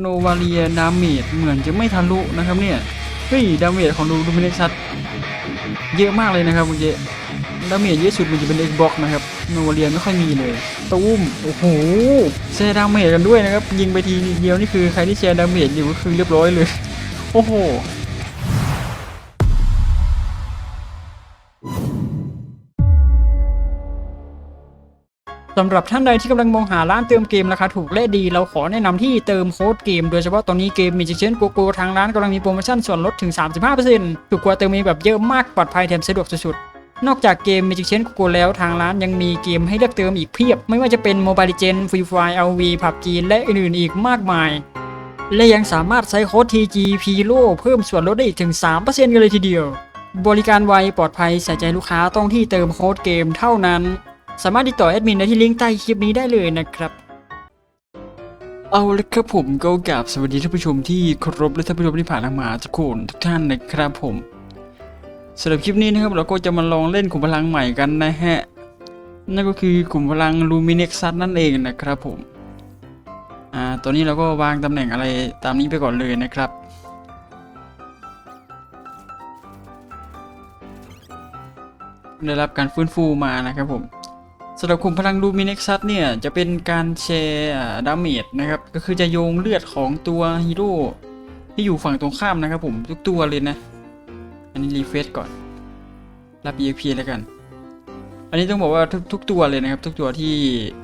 โนวาเลียดาเมจเหมือนจะไม่ทะลุนะครับเนี่ย เฮ้ยดาเมจของดูดูมิเน็กซัสเยอะมากเลยนะครับเมื่อกี้ดาเมจเยอะสุดมันจะเป็น Xbox นะครับโนวาเลียไม่ค่อยมีเลยตุ้มโอ้โหแชร์ดาเมจกันด้วยนะครับยิงไปทีเดียวนี่คือใครที่แชร์ดาเมจอยู่ก็คือเรียบร้อยเลย โอ้โห สำหรับท่านใดที่กำลังมองหาร้านเติมเกมราคาถูกและดี เราขอแนะนำที่เติมโค้ดเกม โดยเฉพาะตอนนี้เกมมีจิเช่นโกโก้ทางร้านกำลังมีโปรโมชั่นส่วนลดถึง 35%ถูกกว่าเติมเองแบบเยอะมากปลอดภัยแถมสะดวกสุดๆ นอกจากเกม Magic Chain โกโก้แล้วทางร้านยังมีเกมให้เลือกเติมอีกเพียบ ไม่ว่าจะเป็น Mobile Legends Free Fire LV PUBG และอื่นๆอีกมากมาย และยังสามารถใช้โค้ด TGP LO เพิ่มส่วนลดได้อีกถึง 3%กันเลยทีเดียว บริการไวปลอดภัยใส่ใจลูกค้าต้องที่เติมโค้ดเกมเท่านั้น สามารถติดต่อแอดมินได้ที่ลิงก์ใต้คลิปนี้ได้เลยนะครับ เอาละครับผมก็กราบสวัสดีท่านผู้ชมที่เคารพและท่านผู้ชมที่ผ่านมาทุกคนทุกท่านนะครับผมสำหรับคลิปนี้นะครับเราก็จะมาลองเล่นขุมพลังใหม่กันนะฮะนั่นก็คือขุมพลังลูมิเน็กซันั่นเองนะครับผม อ่า ตอนนี้เราก็วางตำแหน่งอะไรตามนี้ไปก่อนเลยนะครับ ได้รับการฟื้นฟูมานะครับผม สำหรับคุมพลังดูมิเน็กซัสเนี่ย จะเป็นการแชร์ดาเมจนะครับ ก็คือจะโยงเลือดของตัวฮีโร่ที่อยู่ฝั่งตรงข้ามนะครับผมทุกตัวเลยนะ อันนี้รีเฟซก่อน รับ EXP แล้วกัน อันนี้ต้องบอกว่าทุกทุกตัวเลยนะครับ ทุกตัวที่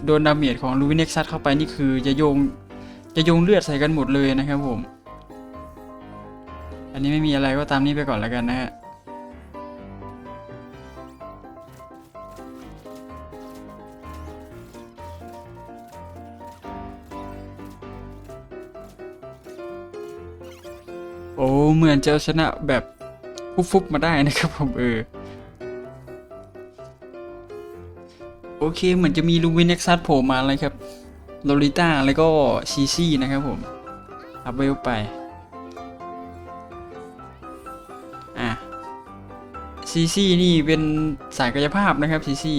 โดนดาเมจของลูมิเน็กซัสเข้าไปนี่คือจะโยงจะโยงเลือดใส่กันหมดเลยนะครับผม อันนี้ไม่มีอะไรก็ตามนี้ไปก่อนแล้วกันนะฮะ มือนจะเอาชนะแบบฟุบๆมาได้นะครับผมเออโอเคเหมือนจะมีลูมินเน็กซัสโผล่มาเลยครับโลลิต้าแล้วก็ซีซี่นะครับผมอัพเวลไปอะซีซี่นี่เป็นสายกายภาพนะครับซีซี่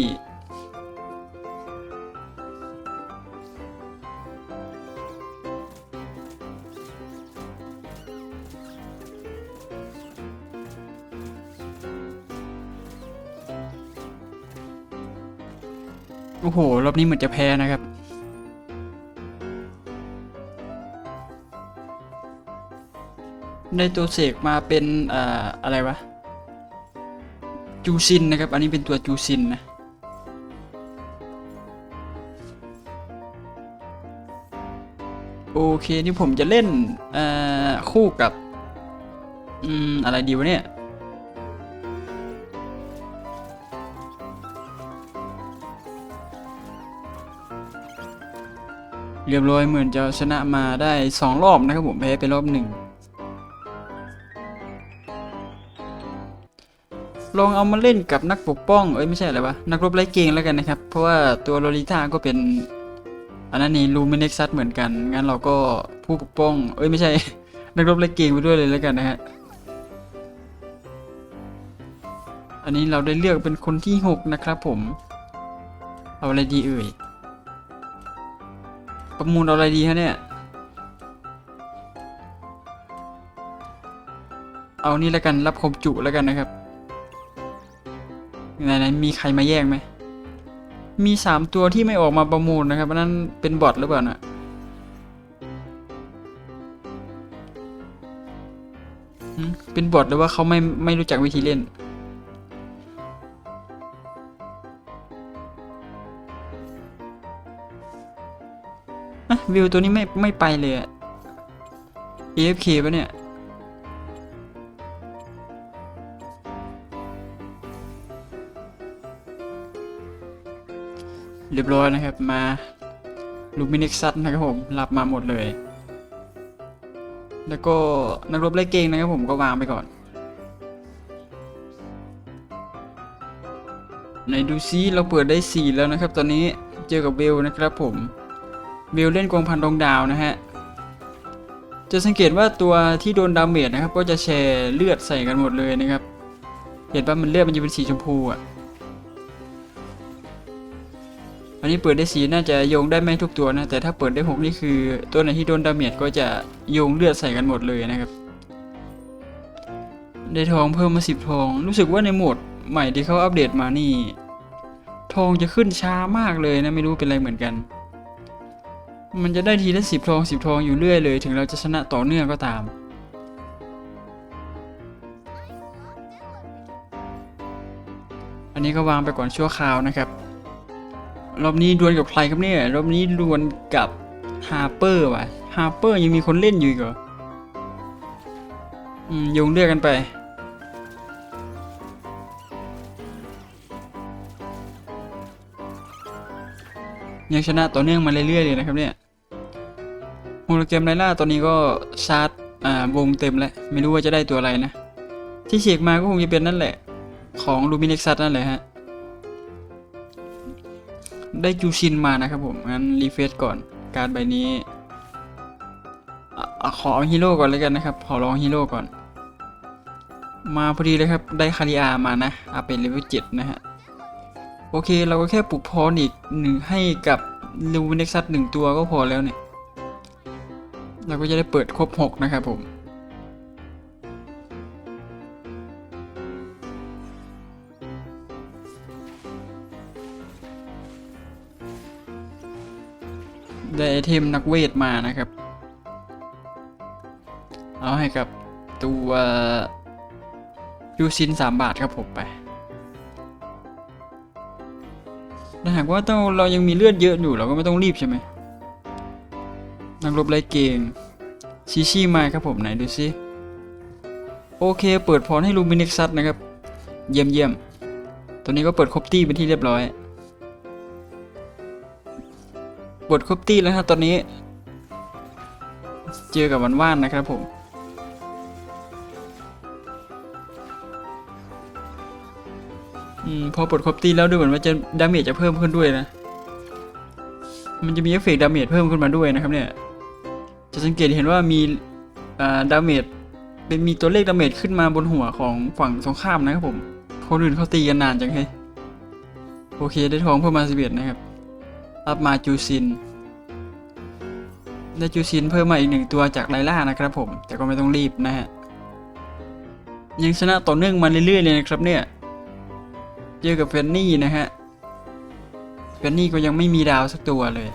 อ้โห รอบนี้เหมือนจะแพ้นะครับได้ตัวเสกมาเป็นอ่าอะไรวะ จูซินนะครับ อันนี้เป็นตัวจูซินนะโอเค นี่ผมจะเล่นอ่าคู่กับ อืม อะไรดีวะเนี่ย เรียบร้อยเหมือนจะชนะมาได้สองรอบนะครับผมแพ้ไปรอบหนึ่งลองเอามาเล่นกับนักปกป้อง เอ้ยไม่ใช่อะไรวะ นักรบไร้เกงแล้วกันนะครับ เพราะว่าตัวโลลิต้าก็เป็น อันนั้นนี่ลูมิเน็กซัสเหมือนกัน งั้นเราก็ผู้ปกป้อง เอ้ยไม่ใช่ นักรบไร้เกงไปด้วยเลยแล้วกันนะฮะ อันนี้เราได้เลือกเป็นคนที่หกนะครับผม เอาอะไรดีเอ่ย ประมูลอะไรดีฮะเนี่ย เอานี่แล้วกันรับคมจุแล้วกันนะครับไหนๆมีใครมาแย่งไหม มีสามตัวที่ไม่ออกมาประมูลนะครับนั้นเป็นบอทหรือเปล่านะเป็นบอทหรือว่าเขาไม่ไม่รู้จักวิธีเล่น วิวตัวนี้ไม่ไม่ไปเลยอะ AFK ปะเนี่ย เรียบร้อยนะครับมาลูมินิกซัตนะครับผมรับมาหมดเลย แล้วก็นักรบไล่เกงนะครับผมก็วางไปก่อนไหนดูซิเราเปิดได้ 4 แล้วนะครับ ตอนนี้เจอกับเบลนะครับผม เบลเล่นกองพันดวงดาวนะฮะ จะสังเกตว่าตัวที่โดนดาเมจนะครับ ก็จะแชร์เลือดใส่กันหมดเลยนะครับ เห็นว่ามันเลือดมันจะเป็นสีชมพูอะ อันนี้เปิดได้สีน่าจะโยงได้ไม่ทุกตัวนะ แต่ถ้าเปิดได้หกนี่คือ ตัวไหนที่โดนดาเมจก็จะโยงเลือดใส่กันหมดเลยนะครับ ได้ทองเพิ่มมาสิบทอง รู้สึกว่าในโหมดใหม่ที่เขาอัปเดตมานี่ ทองจะขึ้นช้ามากเลยนะไม่รู้เป็นไรเหมือนกัน มันจะได้ทีละสิบทองสิบทองอยู่เรื่อยเลย ถึงเราจะชนะต่อเนื่องก็ตาม อันนี้ก็วางไปก่อนชั่วคราวนะครับ รอบนี้ดวลกับใครครับเนี่ย รอบนี้ดวลกับฮาร์เปอร์ว่ะฮาร์เปอร์ยังมีคนเล่นอยู่อีกเหรออืมโยงเลือกกันไป ยังชนะต่อเนื่องมาเรื่อยๆเลยนะครับเนี่ยโฮโลแกรมไลล่าตอนนี้ก็ชาร์จอ่าวงเต็มแล้ว ไม่รู้ว่าจะได้ตัวอะไรนะ ที่เฉีกมาก็คงจะเป็นนั่นแหละ ของลูมิเน็กซัสนั่นแหละฮะ ได้จูชินมานะครับผมงั้นรีเฟซก่อนการใบนี้ขอเอาฮีโร่ก่อนเลยกันนะครับ ขอลองฮีโร่ก่อน มาพอดีเลยครับ ได้คาริอามานะอาเป็นเลเวลเจ็ดนะฮะ โอเคเราก็แค่ปลุกพรอีกหนึ่งให้กับลูเน็กซัสหนึ่งตัวก็พอแล้วเนี่ย เราก็จะได้เปิดครบหกนะครับผม ได้ไอเทมนักเวทมานะครับ เอาให้กับตัวยูซินสามบาทครับผมไป ถ้าหากว่าต้องเรายังมีเลือดเยอะอยู่เราก็ไม่ต้องรีบใช่ไหมนักรบไรเกงชิชิมาครับผมไหนดูซิโอเค เปิดพรให้ลูมินิกซัสนะครับ เยี่ยมเยี่ยมตอนนี้ก็เปิดครบตี้เป็นที่เรียบร้อยบทครบตี้แล้วครับตอนนี้ เจอกับวันว่านนะครับผม อืมพอปลดครบตี้แล้วดูเหมือนว่าจะดาเมจจะเพิ่มขึ้นด้วยนะ มันจะมีเอฟเฟกต์ดาเมจเพิ่มขึ้นมาด้วยนะครับเนี่ย จะสังเกตเห็นว่ามีอ่าดาเมจเป็นมีตัวเลขดาเมจขึ้นมาบนหัวของฝั่งตรงข้ามนะครับผม คนอื่นเขาตีกันนานจังเฮ้ยโอเคได้ทองเพิ่มมาสิบเอ็ดนะครับอัพมาจูซิน ได้จูซินเพิ่มมาอีกหนึ่งตัวจากไลล่านะครับผม แต่ก็ไม่ต้องรีบนะฮะ ยังชนะต่อเนื่องมาเรื่อยๆเลยนะครับเนี่ย เจอกับเฟนนี่นะฮะเฟนนี่ก็ยังไม่มีดาวสักตัวเลย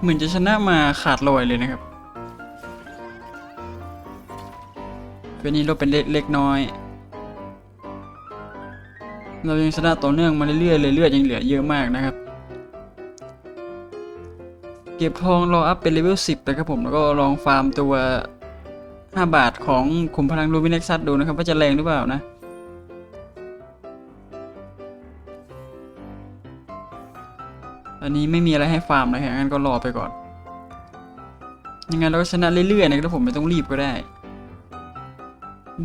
เหมือนจะชนะมาขาดลอยเลยนะครับเป็นนี้เราเป็นเล็กเล็กน้อยเรายังชนะต่อเนื่องมาเรื่อยๆเลยเลือดยังเหลือเยอะมากนะครับ เก็บทองรออัพเป็นเลเวล10นะครับผมแล้วก็ลองฟาร์มตัว 5 บาทของขุมพลังลูมิเน็กซัสดูนะครับ ว่าจะแรงหรือเปล่านะอันนี้ไม่มีอะไรให้ฟาร์มเลยฮะงั้นก็รอไปก่อน ยังไงเราก็ชนะเรื่อยๆนะครับผมไม่ต้องรีบก็ได้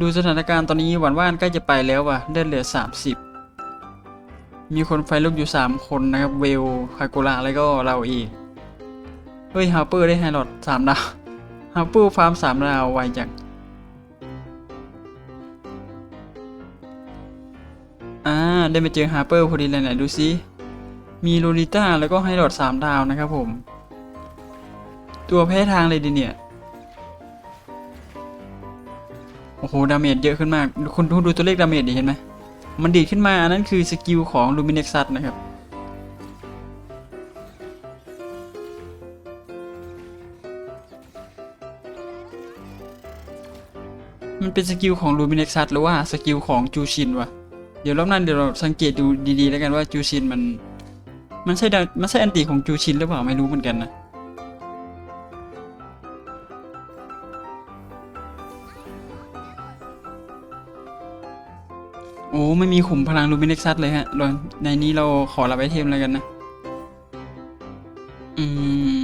ดูสถานการณ์ตอนนี้หวานว่านใกล้จะไปแล้วว่ะเลือดเหลือ 30 มีคนไฟลุกอยู่ 3 คนนะครับ เวลคาโกระแล้วก็เราอีก เฮ้ยฮาร์เปอร์ได้ไฮลอด3ดาวฮาร์เปอร์ฟาร์ม3ดาวไวจังอ่าได้มาเจอฮาร์เปอร์พอดีเลยไหนดูซิมีโลลิต้าแล้วก็ไฮลอด3ดาวนะครับผม ตัวแพ้ทางเลยดิเนี่ยโอ้โห ดาเมจเยอะขึ้นมาก คุณดูดูตัวเลขดาเมจดิเห็นไหม มันดีขึ้นมา อันนั้นคือสกิลของลูมิเน็กซัสนะครับ มันเป็นสกิลของลูมิเน็กซัสหรือว่าสกิลของจูชินวะเดี๋ยวรอบนั้นเดี๋ยวเราสังเกตดูดีๆ แล้วกันว่าจูชินมัน มันใช่ดมันใช่อันติของจูชินหรือเปล่าไม่รู้เหมือนกันนะโอ้ไม่มีขุมพลังลูมิเน็กซัสเลยฮะเราในนี้เราขอรับไอเทมแล้วกันนะ อื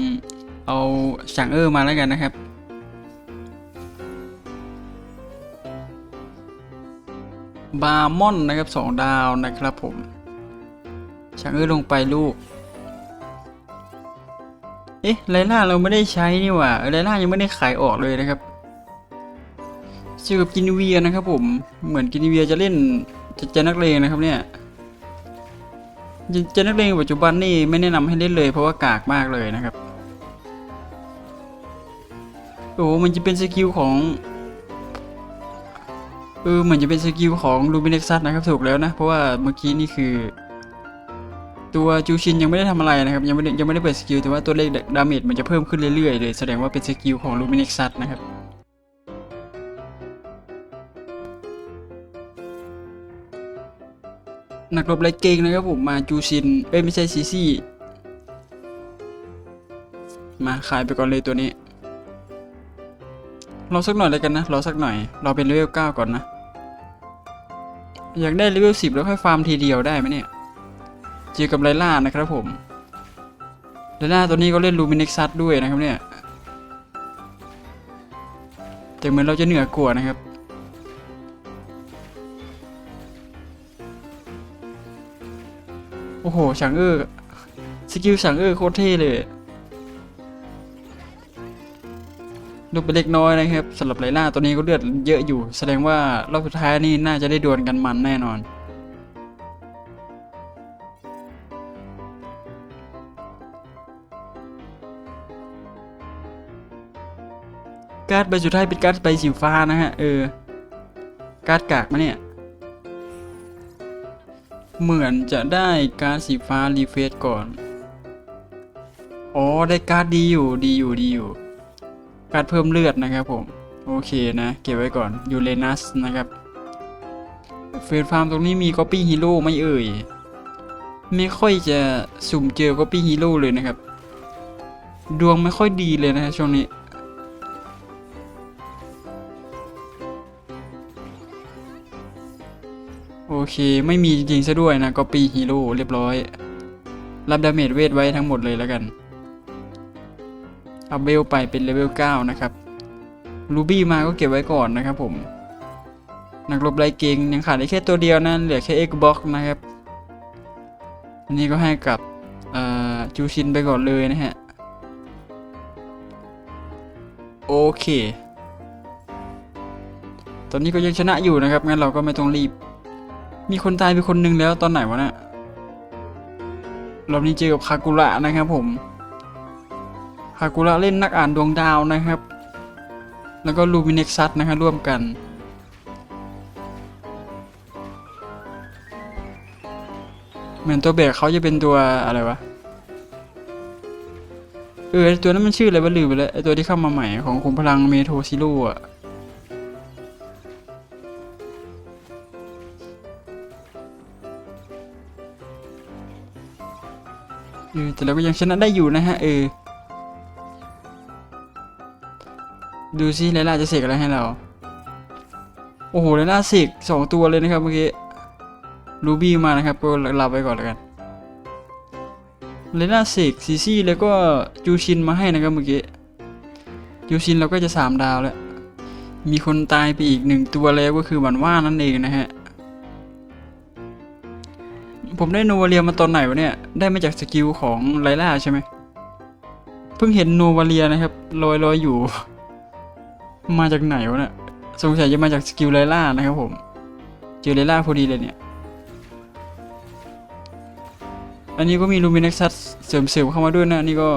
ม เอาฉางเออร์มาแล้วกันนะครับ บาร์มอนนะครับสองดาวนะครับผมฉางเออลงไปลูก เอ๊ะไลล่าเราไม่ได้ใช้นี่หว่าไลล่ายังไม่ได้ขายออกเลยนะครับเจอกับกินเวียนะครับ ผม เหมือนกินเวียจะเล่นจะจะนักเลงนะครับเนี่ยจะจนักเลงปัจจุบันนี่ไม่แนะนำให้เล่นเลยเพราะว่ากากมากเลยนะครับโอ้มันจะเป็นสกิลของ เออเหมือนจะเป็นสกิลของลูมิเน็กซัสนะครับถูกแล้วนะ เพราะว่าเมื่อกี้นี่คือ ตัวจูชินยังไม่ได้ทำอะไรนะครับยังไม่ได้ยังไม่ได้เปิดสกิลแต่ว่าตัวเลขดาเมจมันจะเพิ่มขึ้นเรื่อยๆเลยแสดงว่าเป็นสกิลของลูมิเน็กซัสนะครับนักรบไรเก่งนะครับผมมาจูชินเอ้ยไม่ใช่ซีซี่มาขายไปก่อนเลยตัวนี้รอสักหน่อยเลยกันนะรอสักหน่อยรอเป็นเลเวล9ก่อนนะ อยากได้เลเวล10แล้วค่อยฟาร์มทีเดียวได้ไหมเนี่ย เจอกับไลล่านะครับผมไลล่าตัวนี้ก็เล่นลูมิน็กซัสด้วยนะครับเนี่ย แต่เหมือนเราจะเหนือกว่านะครับโอ้โหฉางเออสกิลฉางเออโคตรเท่เลย ลูกเป็นเล็กน้อยนะครับสำหรับไลล่าตัวนี้ก็เลือดเยอะอยู่ แสดงว่ารอบสุดท้ายนี่น่าจะได้ดวลกันมันแน่นอนการ์ดใบสุดท้ายเป็นการ์ดใบสีฟ้านะฮะเออการ์ดกากมาเนี่ย เหมือนจะได้การ์ดสีฟ้ารีเฟซก่อน อ๋อได้การ์ดดีอยู่ดีอยู่ดีอยู่ การ์ดเพิ่มเลือดนะครับผมโอเคนะ เก็บไว้ก่อนยูเรนัสนะครับเฟสฟาร์มตรงนี้มีก๊อปปี้ฮีโร่ไม่เอ่ย ไม่ค่อยจะสุ่มเจอก๊อปปี้ฮีโร่เลยนะครับ ดวงไม่ค่อยดีเลยนะช่วงนี้โอเค ไม่มีจริงๆซะด้วยนะก็ปีฮีโร่เรียบร้อย รับดาเมจเวทไว้ทั้งหมดเลยแล้วกัน อาเบลไปเป็นเลเวล9นะครับรูบี้มาก็เก็บไว้ก่อนนะครับผมนักรบไรเก่งยังขาดได้แค่ตัวเดียวนั่นเหลือแค่ Xbox นะครับอันนี้ก็ให้กับจูชินไปก่อนเลยนะฮะ โอเค ตอนนี้ก็ยังชนะอยู่นะครับ งั้นเราก็ไม่ต้องรีบ มีคนตายไปคนหนึ่งแล้วตอนไหนวะเนะี่ยรอบนี้เจอกับคากุระนะครับผม คากุระเล่นนักอ่านดวงดาวนะครับ แล้วก็ลูมิเน็กซัสนะครับร่วมกัน เหมือนตัวแบรกเขาจะเป็นตัวอะไรวะ เออตัวนั้นมันชื่ออะไรวะลืมไปแล้วไอตัวที่เข้ามาใหม่ของขุมพลังเมโทซิโร่อะเออแต่เราก็ยังชนะได้อยู่นะฮะเออ ดูซิไลล่าจะเสกอะไรให้เรา โอ้โหไลล่าเสกสองตัวเลยนะครับเมื่อกี้รูบี้มานะครับก็รับไว้ก่อนแล้วกันไลล่าเสกซีซี่แล้วก็จูชินมาให้นะครับเมื่อกี้จูชินเราก็จะสามดาวแล้ว มีคนตายไปอีกหนึ่งตัวแล้วก็คือหวันว่านั่นเองนะฮะ ผมได้โนวาเลียมาตอนไหนวะเนี่ย ได้มาจากสกิลของไลล่าใช่ไหม เพิ่งเห็นโนวาเลียนะครับลอยลอยอยู่ มาจากไหนวะเนี่ยสงสัยจะมาจากสกิลไลล่านะครับผมเจอไลล่าพอดีเลยเนี่ย อันนี้ก็มีลูมิเน็กซัสเสริมเสริมเข้ามาด้วยนะอันนี่ก็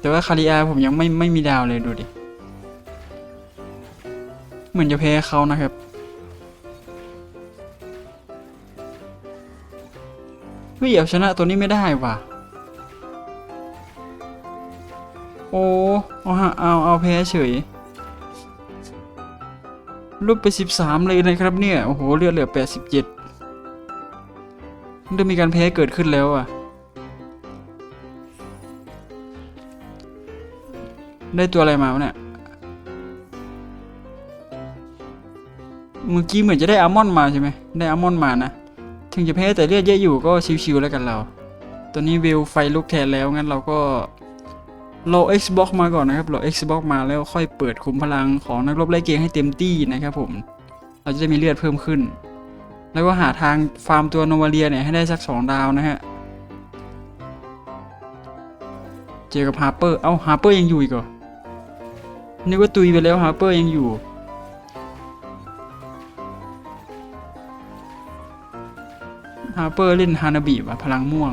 แต่ว่าคาริอาผมยังไม่ไม่มีดาวเลยดูดิ เหมือนจะแพ้เขานะครับเฮ้ยเอาชนะตัวนี้ไม่ได้ว่ะ โอ้เอาเอาเอาแพ้เฉยลดไปสิบสามเลยนะครับเนี่ย โอ้โห เลือดเหลือแปดสิบเจ็ดเริ่มมีการแพ้เกิดขึ้นแล้วอะ ได้ตัวอะไรมาวะเนี่ย เมื่อกี้เหมือนจะได้อัลมอนด์มาใช่ไหม ได้อัลมอนด์มานะ ถึงจะแพ้แต่เลือดเยอะอยู่ก็ชิวๆแล้วกันเรา ตอนนี้วิวไฟลุกแทนแล้วงั้นเราก็ รอ Xbox มาก่อนนะครับรอ Xbox มาแล้วค่อยเปิดคุมพลังของนักรบไล่เกงให้เต็มที่นะครับผม เราจะได้มีเลือดเพิ่มขึ้น แล้วก็หาทางฟาร์มตัวโนวาเลียเนี่ยให้ได้สัก 2 ดาวนะฮะ เจอกับฮาร์เปอร์ เอ้าฮาร์เปอร์ยังอยู่อีกเหรอนึกว่าตุยไปแล้วฮาร์เปอร์ยังอยู่ ฮาร์เปอร์เล่นฮานาบิว่ะพลังม่วง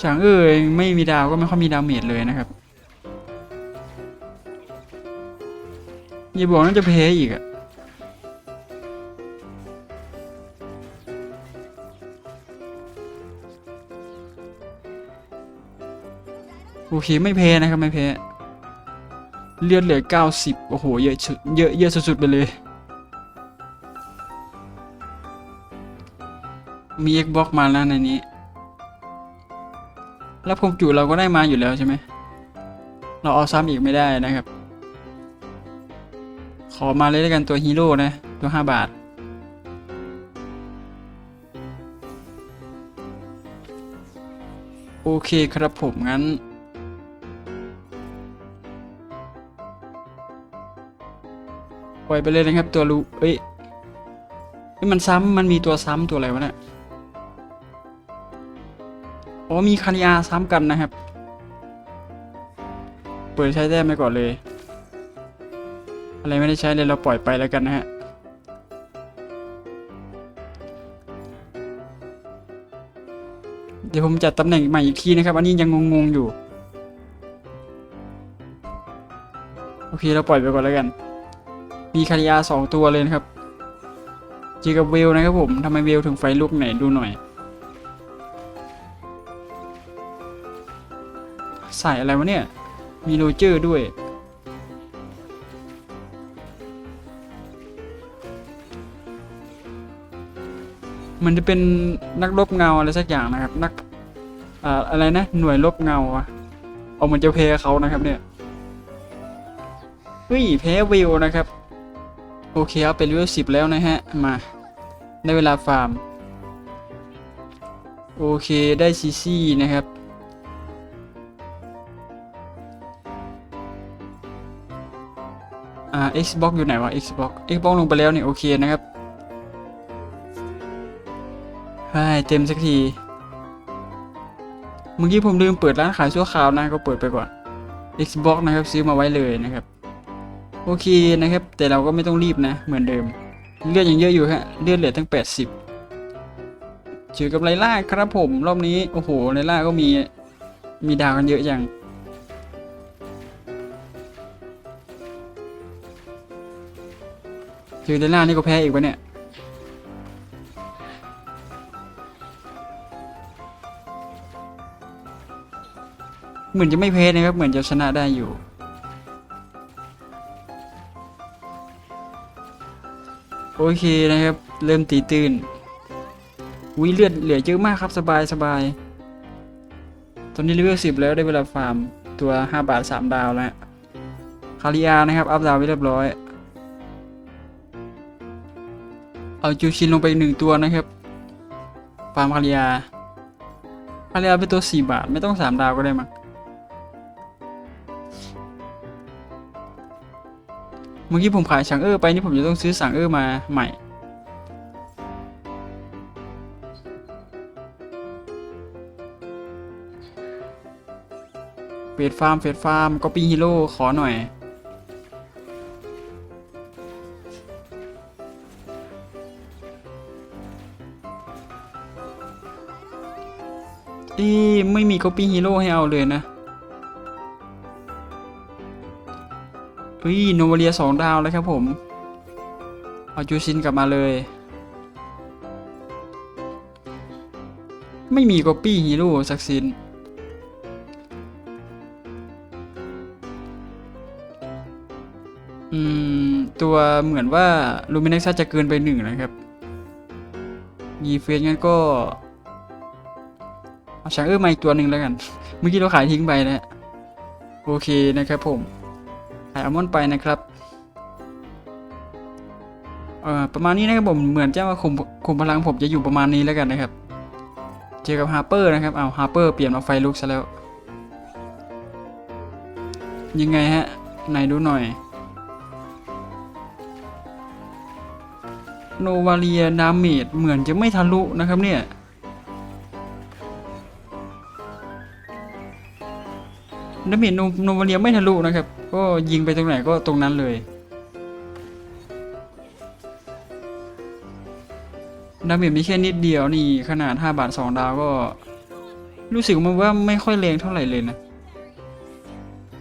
ฉางเอ้ยไม่มีดาวก็ไม่ค่อยมีดาวเมจเลยนะครับอย่าบอกน่าจะแพ้อีกอะโอเคไม่แพ้นะครับไม่แพ้เลือดเหลือ 90 โอ้โห เยอะสุดเยอะเยอะสุดๆไปเลย มี Xbox มาแล้วในนี้ รับความจุเราก็ได้มาอยู่แล้วใช่ไหม เราเอาซ้ำอีกไม่ได้นะครับ ขอมาเลยแล้วยกันตัวฮีโร่นะ ตัว 5 บาท โอเคครับผมงั้นปล่อยไปเลยนะครับตัวรูเอ้ยเอ้ยมันซ้ำมันมีตัวซ้ำตัวอะไรวะเนี่ย อ๋อมีคาริอาซ้ำกันนะครับ เปิดใช้แต้มไปก่อนเลย อะไรไม่ได้ใช้เลยเราปล่อยไปแล้วกันนะฮะเดี๋ยวผมจัดตำแหน่งใหม่อีกทีนะครับ อันนี้ยังงงๆอยู่ โอเคเราปล่อยไปก่อนแล้วกัน มีคาริอาสองตัวเลยนะครับ เจอกับเวลนะครับผมทำไมเวลถึงไฟลุกไหนดูหน่อย ใส่อะไรวะเนี่ย มีโรเจอร์ด้วย มันจะเป็นนักรบเงาอะไรสักอย่างนะครับ นักออะไรนะ หน่วยรบเงาอะเอาเหมือนจะเพเขานะครับเนี่ยเฮ้ยแพ้เวนะครับ โอเคครับเป็นเลเวลสิบแล้วนะฮะ มาได้เวลาฟาร์ม โอเคได้ซีซีนะครับ Xbox อยู่ไหนวะ Xbox Xbox ลงไปแล้วเนี่ยโอเคนะครับให้เต็มสักที เมื่อกี้ผมลืมเปิดร้านขายชั่วคราวนะก็เปิดไปก่อน Xbox นะครับซื้อมาไว้เลยนะครับ โอเคนะครับ แต่เราก็ไม่ต้องรีบนะ เหมือนเดิม เลือดยังเยอะอยู่ฮะเลือดเหลือตั้ง 80เจอกับไลล่าครับผมรอบนี้โอ้โหไลล่าก็มีมีดาวกันเยอะจัง เจอไลล่านี่ก็แพ้อีกวะเนี่ย เหมือนจะไม่แพ้นะครับ เหมือนจะชนะได้อยู่ โอเคนะครับ เริ่มตีตื่นวิเลือดเหลือเยอะมากครับสบายสบาย ตอนนี้เลเวลสิบแล้วได้เวลาฟาร์ม ตัว 5 บาท 3 ดาวแล้ว คาริอานะครับ อัพดาวไว้เรียบร้อย เอาจูชินลงไปหนึ่งตัวนะครับฟาร์มคาริอาคาริอาเป็นตัว4บาทไม่ต้อง3ดาวก็ได้มั้งเมื่อกี้ผมขายสังเออร์ไปนี่ผมจะต้องซื้อสังเออร์มาใหม่เฟดฟาร์มเฟดฟาร์มก็ปีฮีโร่ขอหน่อย อีไม่มี Copy Hero ให้เอาเลยนะเฮ้ยโนวาเลียสองดาวแล้วครับผม เอาจูชินกลับมาเลย ไม่มี Copy Hero สักสินอืม ตัวเหมือนว่าลูมินักซัจะเกินไปหนึ่งนะครับ ยีเฟสงั้นก็ ช้างเอื้อมาอีกตัวหนึ่งแล้วกัน เมื่อกี้เราขายทิ้งไปแล้วโอเคนะครับผม ขายอัลมอนด์ไปนะครับเอ่อประมาณนี้นะครับผม เหมือนจะมาคุมคุมพลังผมจะอยู่ประมาณนี้แล้วกันนะครับ เจอกับฮาร์เปอร์นะครับเอาฮาร์เปอร์เปลี่ยนมาไฟลุกซะแล้ว ยังไงฮะไหนดูหน่อยโนวาเลียดาเมจเหมือนจะไม่ทะลุนะครับเนี่ย ดาเมจโนโนวาเลียไม่ทะลุนะครับ ก็ยิงไปตรงไหนก็ตรงนั้นเลยดาเมจมีแค่นิดเดียวนี่ขนาด 5 บาท 2 ดาวก็ รู้สึกมันว่าไม่ค่อยแรงเท่าไหร่เลยนะ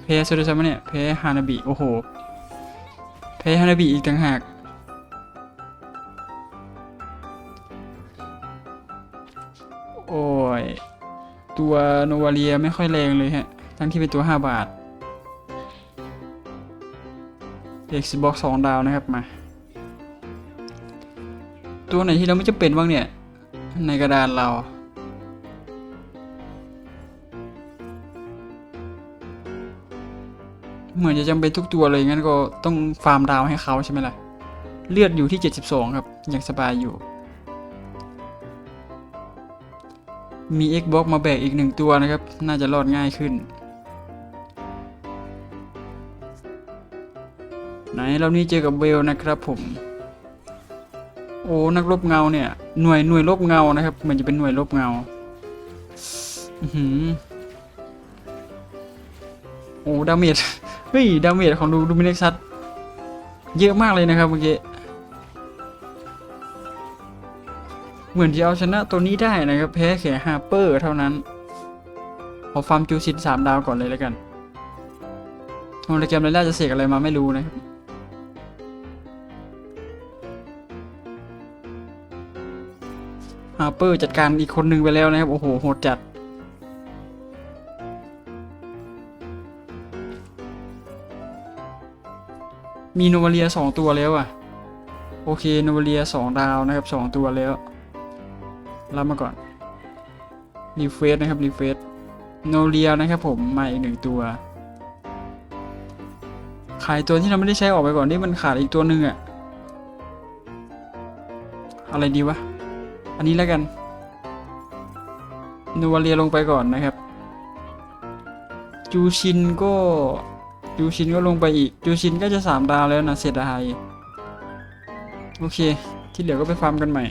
แพ้สุดท้าเนี่ยแพ้ฮานาบิ โอ้โหแพ้ฮานาบิอีกต่างหาก โอ้ย ตัวโนวาเลียไม่ค่อยแรงเลยฮะ ทั้งที่เป็นตัว 5 บาท Xbox 2 ดาวนะครับมา ตัวไหนที่เราไม่จะเป็นบ้างเนี่ย ในกระดานเรา เหมือนจะจำเป็นทุกตัวเลย งั้นก็ต้องฟาร์มดาวให้เขาใช่ไหมล่ะ เลือดอยู่ที่ 72 ครับ ยังสบายอยู่ มี Xbox มาแบกอีกหนึ่งตัวนะครับ น่าจะรอดง่ายขึ้น ไหนเรานี่เจอกับเวลนะครับผม โอ้นักรบเงาเนี่ยหน่วยหน่วยรบเงานะครับมือนจะเป็นหน่วยรบเงาอือหือโอ้ดาเมจเฮ้ยดาเมจของดูดูมิเน็กซัสเยอะมากเลยนะครับเมื่อกี้เหมือนจะเอาชนะตัวนี้ได้นะครับแพ้แค่ฮาร์เปอร์เท่านั้นขอฟาร์มจูซินสามดาวก่อนเลยแล้วกันโมเลแกรมเลยน่าจะเสกอะไรมาไม่รู้นะครับ ฮาร์เปอร์จัดการอีกคนหนึ่งไปแล้วนะครับ โอ้โห โหดจัด มีโนวาเลียสองตัวแล้วอะ โอเคโนวาเลียสองดาวนะครับสองตัวแล้วรับมาก่อนรีเฟสนะครับรีเฟสโนเลียนะครับผมมาอีกหนึ่งตัว ขายตัวที่เราไม่ได้ใช้ออกไปก่อนนี่มันขาดอีกตัวหนึ่งอะอะไรดีวะ อันนี้แล้วกันนวาเลียลงไปก่อนนะครับ จูชินก็จูชินก็ลงไปอีก จูชินก็จะสามดาวแล้วนะเสียดายโอเค ที่เหลือก็ไปฟาร์มกันใหม่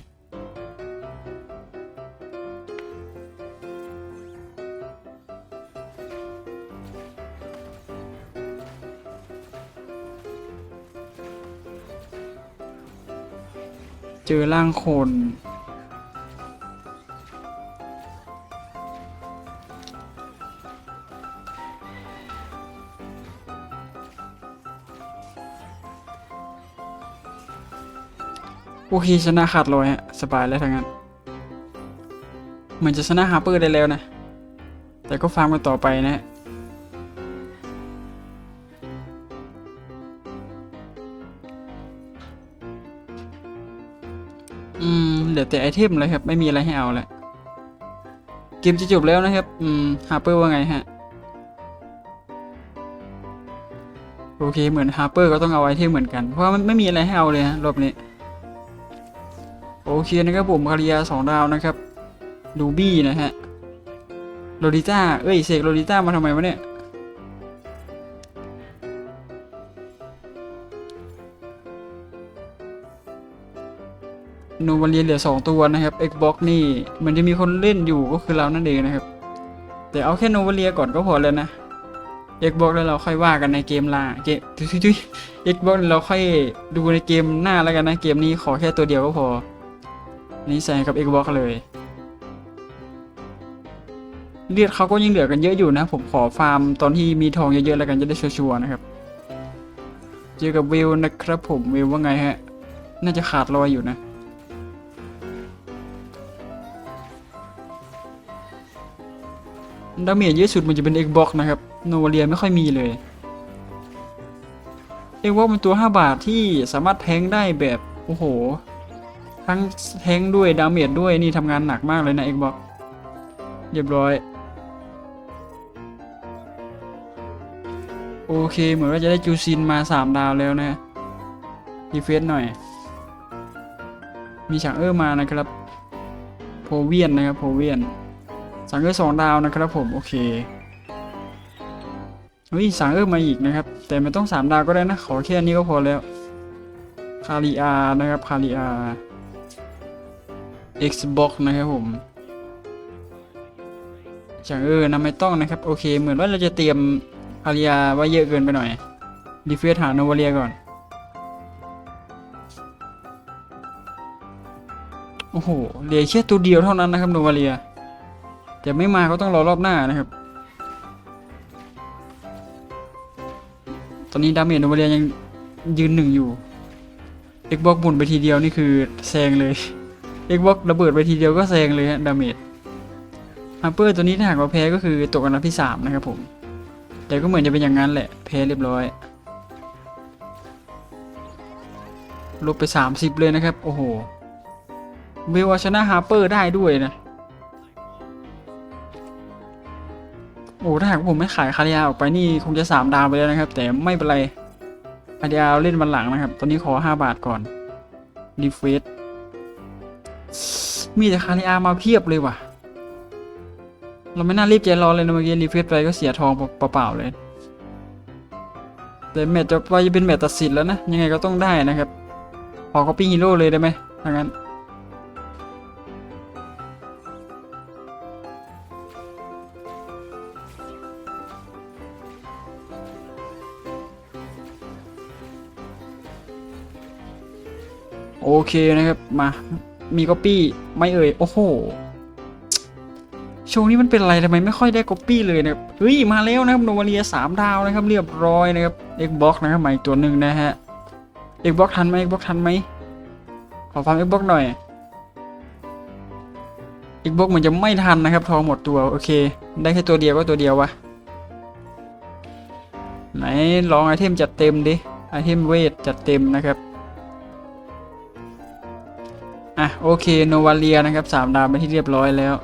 เจอร่างคน โอเคชนะขาดลอยฮะสบายแล้วทั้งนั้น เหมือนจะชนะฮาร์เปอร์ได้แล้วนะ แต่ก็ฟาร์มกันต่อไปนะฮะอืมเหลือแต่ไอเทมเลยครับ ไม่มีอะไรให้เอาแล้วเกมจะจบแล้วนะครับ อืมฮาร์เปอร์ว่าไงฮะ โอเคเหมือนฮาร์เปอร์ก็ต้องเอาไอเทมเหมือนกัน เพราะว่ามันไม่มีอะไรให้เอาเลยฮะรอบนี้ โอเคนะครับผมคาริยาสองดาวนะครับลูบี้นะฮะโรดิต้าเอ้ยเสกโรดิต้ามาทำไมวะเนี่ยโนวาเลียเหลือ 2 ตัวนะครับ Xbox นี่มันจะมีคนเล่นอยู่ก็คือเรานั่นเองนะครับ แต่เอาแค่โนวาเลียก่อนก็พอแล้วนะ Xbox แล้วเราค่อยว่ากันในเกมลาเกมทุยๆ Xbox เราค่อยดูในเกมหน้าแล้วกันนะ เกมนี้ขอแค่ตัวเดียวก็พอ นี่ใส่กับ Xbox เลย เลือดเขาก็ยังเหลือกันเยอะอยู่นะ ผมขอฟาร์มตอนที่มีทองเยอะๆแล้วกันจะได้ชัวร์ๆนะครับ เจอกับวิวนะครับผมวิวว่าไงฮะ น่าจะขาดลอยอยู่นะดาเมจเยอะสุดมันจะเป็น Xbox นะครับ โนวาเลียไม่ค่อยมีเลย Xbox เป็นตัว 5 บาทที่สามารถแทงได้แบบ โอ้โห ทั้งแทงด้วยดาเมจด้วยนี่ทำงานหนักมากเลยนะ Xbox เรียบร้อย โอเค เหมือนว่าจะได้จูซินมา 3 ดาวแล้วนะดีเฟสหน่อย มีฉางเออร์มานะครับ โพเวียนนะครับ โพเวียนสังเออร์สองดาวนะครับผม โอเคเฮ้ยสั่งเออร์มาอีกนะครับ แต่ไม่ต้องสามดาวก็ได้นะ ขอแค่นี้ก็พอแล้ว คาริอานะครับ คาริอา Xbox นะครับผมจากเออนะไม่ต้องนะครับ โอเค เหมือนว่าเราจะเตรียมอาริยาไว้เยอะเกินไปหน่อยดีเฟสหาโนวาเลียก่อน โอ้โหเหลือแค่ตัวเดียวเท่านั้นนะครับโนวาเลียแต่ไม่มาก็ต้องรอรอบหน้านะครับ ตอนนี้ดาเมจโนวาเลียยังยืนหนึ่งอยู่เอกบ็อกหมุนไปทีเดียวนี่คือแซงเลย เอ็กบ็อกระเบิดไปทีเดียวก็แซงเลยฮะดาเมจฮัมเปอร์ตัวนี้ถ้าหากว่าแพ้ก็คือตกอันดับที่สามนะครับผม แต่ก็เหมือนจะเป็นอย่างนั้นแหละ แพ้เรียบร้อยลบไป 30 เลยนะครับ โอ้โหเวลเอาชนะฮาร์เปอร์ได้ด้วยนะ โอ้ถ้าหากผมไม่ขายคาริยาออกไปนี่คงจะ 3 ดาวไปแล้วนะครับ แต่ไม่เป็นไรคาริยาเล่นวันหลังนะครับ ตอนนี้ขอ 5 บาทก่อน รีเฟส มีแต่คาริยามาเพียบเลยว่ะ เราไม่น่ารีบใจร้อนเลยนะเมื่อกี้รีเฟสไปก็เสียทองเปล่าๆเลย แต่แมตช์จะไปจะเป็นแมตช์ตัดสินแล้วนะ ยังไงก็ต้องได้นะครับ ขอ copy hero เลยได้ไหมถ้างั้นโอเคนะครับ มา มี copy ไม่เอ่ย โอ้โหช่วงนี้มันเป็นอะไรทำไมไม่ค่อยได้ copy เลยนะครับเฮ้ย มาแล้วนะครับโนมาเรียสามดาวนะครับ เรียบร้อยนะครับ Xbox นะครับใหม่ตัวหนึ่งนะฮะ Xbox ทันไหม Xbox ทันไหมขอฟัง Xbox หน่อย Xbox เหมือนจะไม่ทันนะครับ ทองหมดตัว โอเค ได้แค่ตัวเดียวก็ตัวเดียววะไหนลองไอเทมจัดเต็มดิไอเทมเวทจัดเต็มนะครับ โอเคโนวาเลียนะครับสามดาวไปนที่เรียบร้อยแล้ว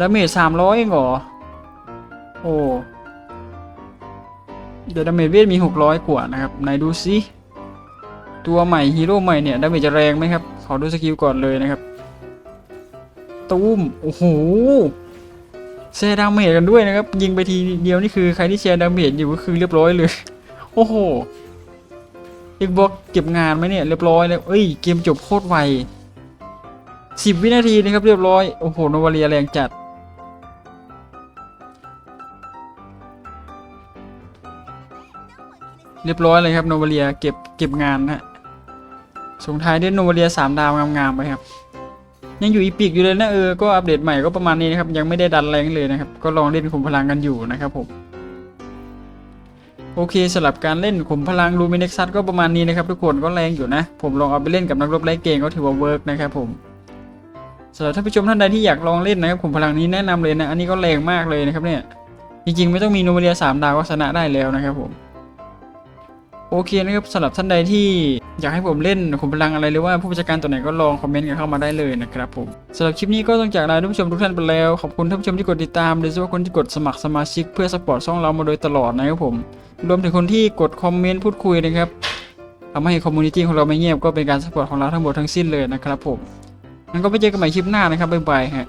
ดาเมจสามร้อยเองเหรอ โอ้ เดี๋ยวดาเมจเวทมีหกร้อยกว่านะครับไหนดูซิตัวใหม่ฮีโร่ใหม่เนี่ยดาเมจจะแรงไหมครับ ขอดูสกิลก่อนเลยนะครับ ตูมโอ้โหแชร์ดาเมจกันด้วยนะครับ ยิงไปทีเดียวนี่คือใครที่แชร์ดาเมจอยู่ก็คือเรียบร้อยเลย โอ้โห อีกบอกเก็บงานไหมเนี่ยเรียบร้อยแล้วเอ้ยเกมจบโคตรไวสิบวินาทีนะครับเรียบร้อยโอ้โหโนวาเลียแรงจัด เรียบร้อยเลยครับโนวาเลียเก็บเก็บงานนะฮะส่งท้ายด้วยโนวาเลียสามดาวงามๆไปครับยังอยู่อีพิกอยู่เลยนะเออ ก็อัปเดตใหม่ก็ประมาณนี้นะครับ ยังไม่ได้ดันแรงเลยนะครับ ก็ลองเล่นขุมพลังกันอยู่นะครับผม โอเคสำหรับการเล่นขุมพลังลูมิเน็กซัสก็ประมาณนี้นะครับทุกคนก็แรงอยู่นะ ผมลองเอาไปเล่นกับนักรบไร้เกงก็ถือว่าเวิร์กนะครับผมสำหรับท่านผู้ชมท่านใดที่อยากลองเล่นนะครับขุมพลังนี้แนะนำเลยนะ อันนี้ก็แรงมากเลยนะครับเนี่ยจริงๆไม่ต้องมีโนเวเลียสามดาวก็ชนะได้แล้วนะครับผม โอเคนะครับสำหรับท่านใดที่อยากให้ผมเล่นขุมพลังอะไรหรือว่าผู้จัดการตัวไหนก็ลองคอมเมนต์กันเข้ามาได้เลยนะครับผมสำหรับคลิปนี้ก็ต้องจากลาท่านผู้ชมทุกท่านไปแล้ว ขอบคุณท่านผู้ชมที่กดติดตามโดยเฉพาะคนที่กดสมัครสมาชิกเพื่อสปอร์ตช่องเรามาโดยตลอดนะครับผม รวมถึงคนที่กดคอมเมนต์พูดคุยนะครับทำให้คอมมูนิตี้ของเราไม่เงียบก็เป็นการสปอร์ตของเราทั้งหมดทั้งสิ้นเลยนะครับผมงั้นก็ไปเจอกันใหม่คลิปหน้านะครับบ๊ายบายฮะ